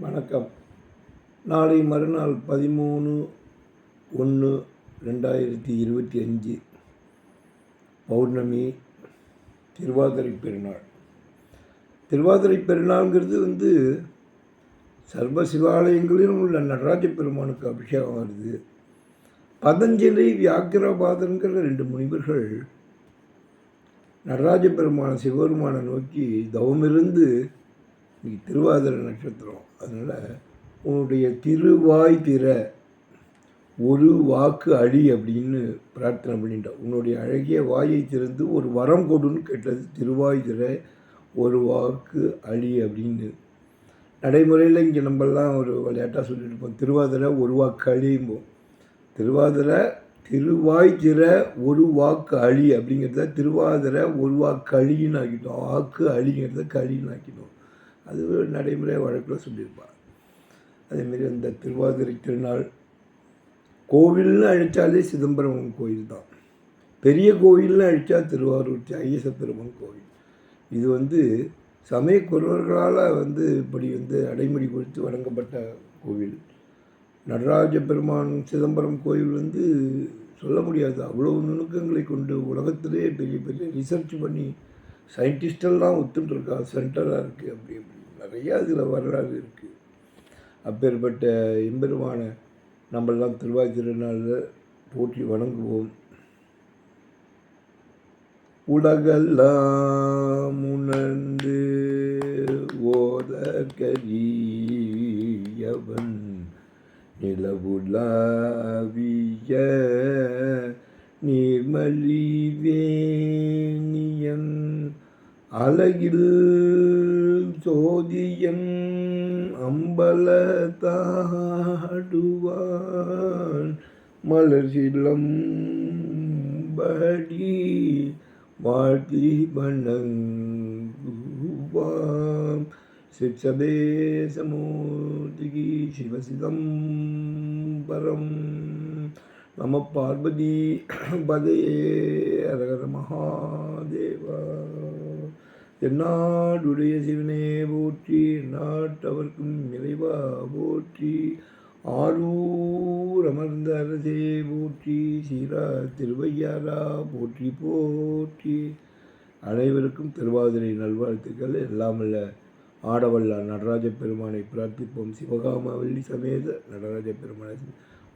வணக்கம். நாளை மறுநாள் பதிமூணு ஒன்று ரெண்டாயிரத்தி இருபத்தி அஞ்சு. பௌர்ணமி திருவாதிரை பெருநாள். திருவாதிரை பெருநாள்ங்கிறது வந்து சர்வ சிவாலயங்களிலும் உள்ள நடராஜ பெருமானுக்கு அபிஷேகம் வருது. பதஞ்சலி வியாக்கிரபாதன்கிற ரெண்டு முனிவர்கள் நடராஜ பெருமான சிவபெருமானை நோக்கி தவமிருந்து இன்றைக்கி திருவாதிரை நட்சத்திரம். அதனால் உன்னுடைய திருவாய் திற ஒரு வாக்கு அழி அப்படின்னு பிரார்த்தனை பண்ணிட்டோம். உன்னுடைய அழகிய வாயை திறந்து ஒரு வரம் கொடுன்னு கேட்டது திருவாய் திற ஒரு வாக்கு அழி அப்படின்னு. நடைமுறையில் இங்கே நம்மெல்லாம் ஒரு விளையாட்டாக சொல்லிட்டு இருப்போம். திருவாதிரை ஒரு வாக்கு அழியும்போம். திருவாதிரை திருவாய் திற ஒரு வாக்கு அழி அப்படிங்கிறத திருவாதிரை ஒரு வாக்கு அழின்னு ஆக்கிட்டோம். வாக்கு அழிங்கிறத களின்னு ஆக்கிட்டோம். அது நடைமுறை வழக்கில் சொல்லியிருப்பார். அதேமாரி அந்த திருவாதிரை திருநாள் கோவில்னு அழைச்சாலே சிதம்பரம் கோயில் தான். பெரிய கோவில்னு அழைச்சா திருவாரூர் ஐயச பெருமான் கோவில். இது வந்து சமயக்குறவர்களால் வந்து இப்படி வந்து அடைமுறை கொடுத்து வழங்கப்பட்ட கோவில். நடராஜ பெருமான் சிதம்பரம் கோயில் வந்து சொல்ல முடியாது. அவ்வளோ நுணுக்கங்களை கொண்டு உலகத்திலே பெரிய பெரிய ரிசர்ச் பண்ணி சயின்டிஸ்டெல்லாம் ஒத்துட்டுருக்கா சென்டராக இருக்குது அப்படி அப்படி நிறையா அதில் வரலாறு இருக்குது அப்பேற்பட்ட எம்பெருமான நம்மெல்லாம் திருவாய் திருநாளில் போற்றி வணங்குவோம். உலகெல்லாம் உணர்ந்து ஓதற்கரியவன் நிலவுலாவிய நீர்மலிவே அழகில் சோதியன் அம்பலத்தாடுவான் மலர்சிலம் படி வாழ்த்தி வணங்குவாம். சிவசிதம் பரம் நம பார்வதி பதையே அரகர மகாதேவா. என்னாடுடைய சிவனே போற்றி நாட்டவர்க்கும் இறைவா போற்றி. ஆரூர் அமர்ந்த அரசே போற்றி சீரா திருவையாரா போற்றி போற்றி. அனைவருக்கும் திருவாதிரை நல்வாழ்த்துக்கள். எல்லாமல்ல ஆடவல்லா நடராஜ பெருமானை பிரார்த்திப்போம். சிவகாமவல்லி சமேத நடராஜ பெருமானை.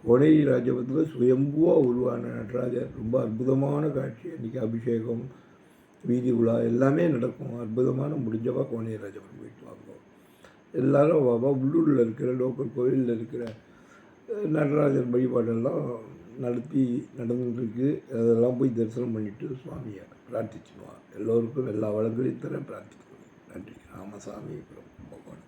கோடை ராஜபத்தில் சுயம்புவாக உருவான நடராஜர். ரொம்ப அற்புதமான காட்சி. அன்றைக்கி அபிஷேகம் வீதி உலா எல்லாமே நடக்கும். அற்புதமான முடிஞ்சவா கோணை போயிட்டு வாங்குவோம். எல்லாரும் வாவா உள்ளூரில் இருக்கிற லோக்கல் கோயிலில் இருக்கிற நடராஜர் வழிபாடெல்லாம் நடத்தி நடந்துருக்கு அதெல்லாம் போய் தரிசனம் பண்ணிவிட்டு சுவாமியை பிரார்த்திச்சுடுவான் எல்லோருக்கும் எல்லா வளங்களையும் தர பிரார்த்திக்கணும் நன்றி. ராமசாமி பகவான்.